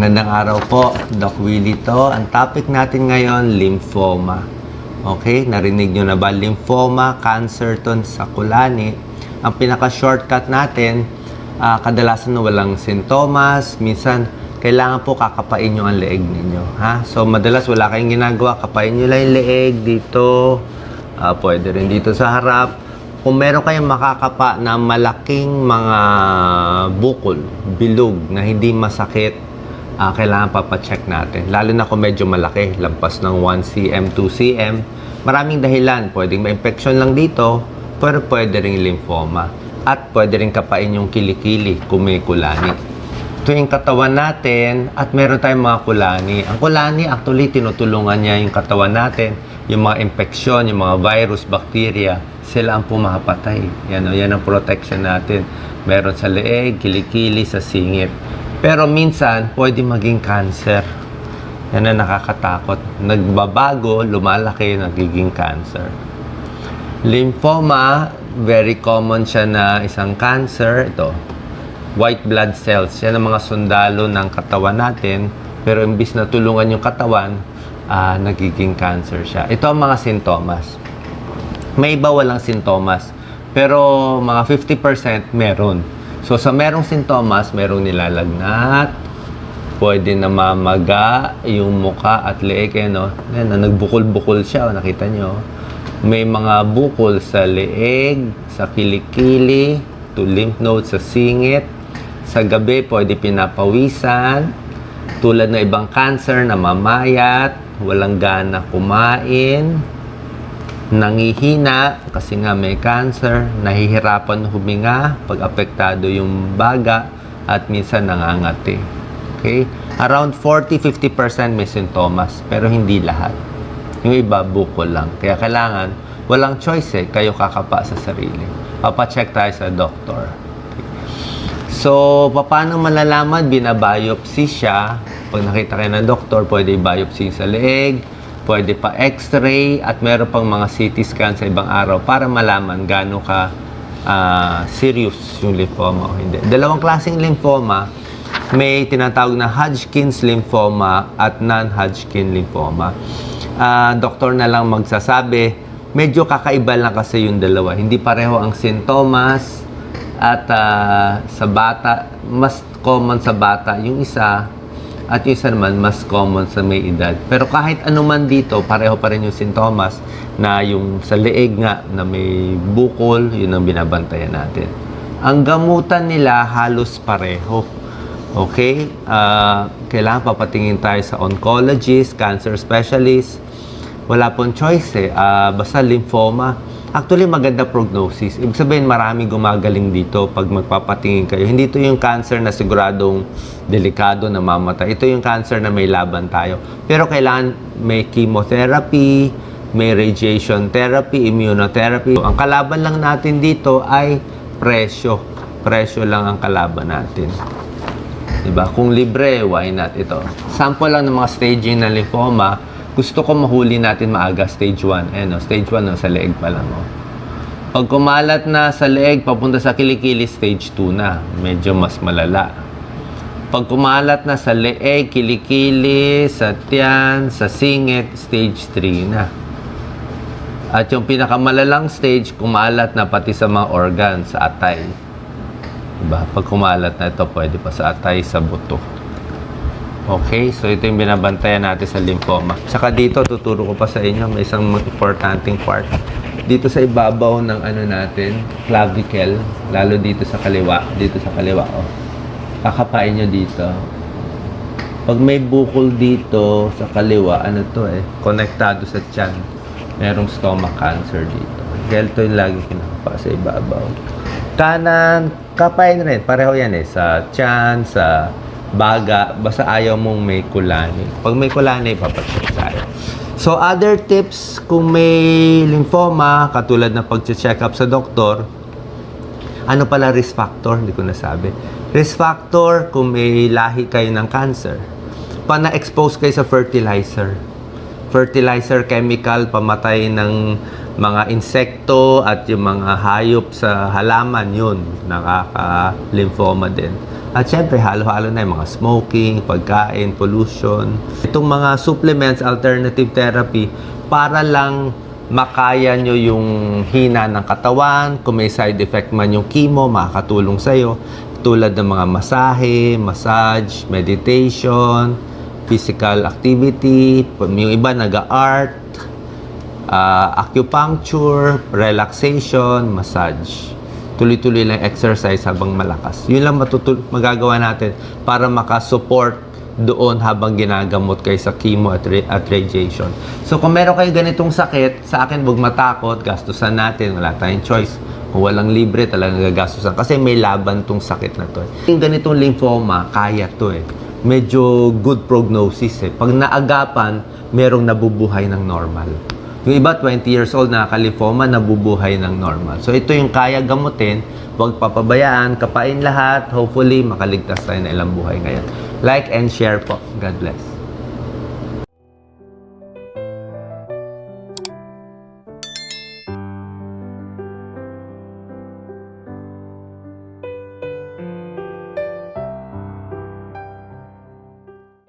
Magandang araw po, Doc Willie to. Ang topic natin ngayon, lymphoma. Okay, narinig nyo na ba? Lymphoma, cancer to sa kulani. Ang pinaka-shortcut natin, ah, kadalasan walang sintomas. Minsan, kailangan po kakapain nyo ang leeg ninyo. Ha? So, madalas wala kayong ginagawa, kapain nyo lang yung leeg dito. Ah, pwede rin dito sa harap kung meron kayong makakapa na malaking mga bukol, bilog, na hindi masakit, ah, kailangan papacheck natin. Lalo na kung medyo malaki, lampas ng 1 cm, 2 cm. Maraming dahilan. Pwedeng ma-infection lang dito, pero pwede rin lymphoma. At pwede rin kapain yung kilikili kung may kulani. Ito yung katawan natin at meron tayong mga kulani. Ang kulani, actually, tinutulungan niya yung katawan natin. Yung mga infeksyon, yung mga virus, bacteria, sila ang pumapatay. Yan, o, yan ang protection natin. Meron sa leeg, kilikili, sa singit. Pero minsan, pwede maging cancer. Yan ang nakakatakot. Nagbabago, lumalaki, nagiging cancer. Lymphoma, very common siya na isang cancer. Ito, white blood cells. Yan ang mga sundalo ng katawan natin. Pero imbis na tulungan yung katawan, ah, nagiging cancer siya. Ito ang mga sintomas. May iba walang sintomas. Pero mga 50% meron. So sa merong sintomas, merong nilalagnat, pwede na mamaga yung muka at leeg. Eh, no? Yan, na nagbukol-bukol siya. oh, Nakita nyo. May mga bukol sa leeg, sa kilikili, to lymph nodes, sa singit. Sa gabi, pwede pinapawisan. Tulad ng ibang cancer na mamayat, walang gana kumain, nangihina kasi nga may cancer, nahihirapan huminga pag apektado yung baga at minsan nangangati. Okay? Around 40-50% may sintomas pero hindi lahat. Yung iba bukol lang. Kaya kailangan walang choice eh, kayo kakapa sa sarili. Papacheck tayo sa doktor. So, paano malalaman? Binabiopsy siya. Pag nakita kayo ng doktor, pwede biopsy sa leeg, pwede pa x-ray, at meron pang mga CT scan sa ibang araw para malaman gaano ka ah, serious yung lymphoma o hindi. Dalawang klaseng lymphoma, may tinatawag na Hodgkin's lymphoma at non-Hodgkin lymphoma. Ah, doktor na lang magsasabi, medyo kakaiba lang kasi yung dalawa. Hindi pareho ang sintomas, at ah, sa bata, mas common sa bata yung isa at isa naman mas common sa may edad. Pero kahit ano man dito, pareho pa rin yung sintomas na yung sa leeg nga na may bukol, yun ang binabantayan natin. Ang gamutan nila halos pareho. Okay? Ah, kailangan papatingin tayo sa oncologist, cancer specialist. Wala pong choice eh. Ah, basta lymphoma. Actually, maganda prognosis. Ibig sabihin, marami gumagaling dito pag magpapatingin kayo. Hindi ito yung cancer na siguradong delikado na mamatay. Ito yung cancer na may laban tayo. Pero kailangan may chemotherapy, may radiation therapy, immunotherapy. Ang kalaban lang natin dito ay presyo. Presyo lang ang kalaban natin. Diba? Kung libre, why not ito? Sample lang ng mga staging ng lymphoma. Gusto ko mahuli natin maaga, stage 1. Eh, no? Stage 1, no? sa leeg pa lang. Oh. Pag kumalat na sa leeg, papunta sa kilikili, stage 2 na. Medyo mas malala. Pag kumalat na sa leeg, kilikili, sa tiyan, sa singit, stage 3 na. At yung pinakamalalang stage, kumalat na pati sa mga organs, sa atay. Diba? Pag kumalat na ito, pwede pa sa atay, sa buto. Okay, so ito yung binabantayan natin sa lymphoma. Tsaka dito, tuturo ko pa sa inyo, may isang importanteng part. Dito sa ibabaw ng ano natin, clavicle, lalo dito sa kaliwa, dito sa kaliwa, oh. Kakapain nyo dito. Pag may bukol dito sa kaliwa, ano to eh, konektado sa tiyan. Merong stomach cancer dito. Kaya ito yung lagi kinakapa sa ibabaw. Kanan, kapain rin. Pareho yan eh. Sa tiyan, sa baga. Basta ayaw mong may kulani. Pag may kulani, papacheck tayo. So, other tips kung may lymphoma, katulad ng pag-check up sa doktor, ano pala risk factor? Hindi ko nasabi. Risk factor kung may lahi kayo ng cancer. Pag na-expose kayo sa fertilizer. Fertilizer chemical, pamatay ng mga insekto at yung mga hayop sa halaman, yun, nakaka-lymphoma din. At syempre, halo-halo na yung mga smoking, pagkain, pollution. Itong mga supplements, alternative therapy, para lang makaya nyo yung hina ng katawan. Kung may side effect man yung chemo, makakatulong sa'yo. Tulad ng mga masahe, massage, meditation, physical activity, yung iba nag-art, ah, acupuncture, relaxation, massage. Tuloy-tuloy lang exercise habang malakas. Yun lang matutul- magagawa natin para makasupport doon habang ginagamot kayo sa chemo at, ra- at radiation. So kung meron kayo ganitong sakit, sa akin huwag matakot, gastusan natin, wala tayong choice. Kung walang libre, talagang gagastusan. Kasi may laban tong sakit na to. Yung ganitong lymphoma, kaya to eh. Medyo good prognosis eh. Pag naagapan, merong nabubuhay ng normal. Yung iba, 20 years old, nakaka-lymphoma, nabubuhay ng normal. So, ito yung kaya gamutin. Huwag papabayaan, kapain lahat. Hopefully, makaligtas tayo ng ilang buhay ngayon. Like and share po. God bless.